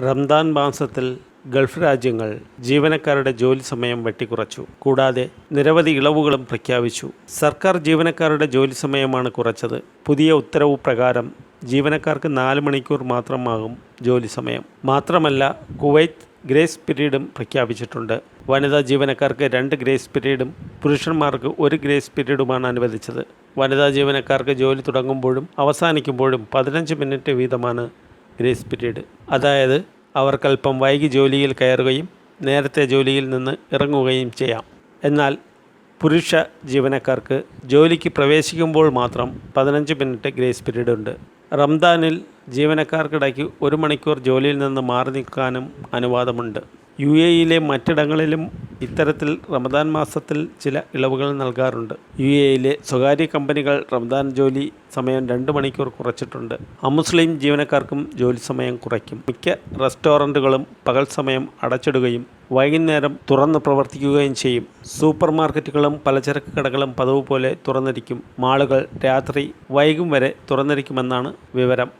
റംദാൻ മാസത്തിൽ ഗൾഫ് രാജ്യങ്ങൾ ജീവനക്കാരുടെ ജോലി സമയം വെട്ടിക്കുറച്ചു. കൂടാതെ നിരവധി ഇളവുകളും പ്രഖ്യാപിച്ചു. സർക്കാർ ജീവനക്കാരുടെ ജോലി സമയമാണ് കുറച്ചത്. പുതിയ ഉത്തരവ് പ്രകാരം ജീവനക്കാർക്ക് നാല് മണിക്കൂർ മാത്രമാകും ജോലി സമയം. മാത്രമല്ല കുവൈത്ത് ഗ്രേസ് പീരീഡും പ്രഖ്യാപിച്ചിട്ടുണ്ട്. വനിതാ ജീവനക്കാർക്ക് രണ്ട് ഗ്രേസ് പീരീഡും പുരുഷന്മാർക്ക് ഒരു ഗ്രേസ് പീരീഡുമാണ് അനുവദിച്ചത്. വനിതാ ജീവനക്കാർക്ക് ജോലി തുടങ്ങുമ്പോഴും അവസാനിക്കുമ്പോഴും പതിനഞ്ച് മിനിറ്റ് വീതമാണ് ഗ്രേസ് പീരീഡ്. അതായത് അവർക്കല്പം വൈകി ജോലിയിൽ കയറുകയും നേരത്തെ ജോലിയിൽ നിന്ന് ഇറങ്ങുകയും ചെയ്യാം. എന്നാൽ പുരുഷ ജീവനക്കാർക്ക് ജോലിക്ക് പ്രവേശിക്കുമ്പോൾ മാത്രം പതിനഞ്ച് മിനിറ്റ് ഗ്രേസ് പീരീഡ് ഉണ്ട്. റംദാനിൽ ജീവനക്കാർക്കിടയ്ക്ക് ഒരു മണിക്കൂർ ജോലിയിൽ നിന്ന് മാറി നിൽക്കാനും അനുവാദമുണ്ട്. യു എയിലെ മറ്റിടങ്ങളിലും ഇത്തരത്തിൽ റമദാൻ മാസത്തിൽ ചില ഇളവുകൾ നൽകാറുണ്ട്. യു എയിലെ സ്വകാര്യ കമ്പനികൾ റമദാൻ ജോലി സമയം രണ്ട് മണിക്കൂർ കുറച്ചിട്ടുണ്ട്. അമുസ്ലിം ജീവനക്കാർക്കും ജോലി സമയം കുറയ്ക്കും. മിക്ക റെസ്റ്റോറന്റുകളും പകൽ സമയം അടച്ചിടുകയും വൈകുന്നേരം തുറന്ന് പ്രവർത്തിക്കുകയും ചെയ്യും. സൂപ്പർ മാർക്കറ്റുകളും പലചരക്ക് കടകളും പതിവ് പോലെ തുറന്നിരിക്കും. മാളുകൾ രാത്രി വൈകും വരെ തുറന്നിരിക്കുമെന്നാണ് വിവരം.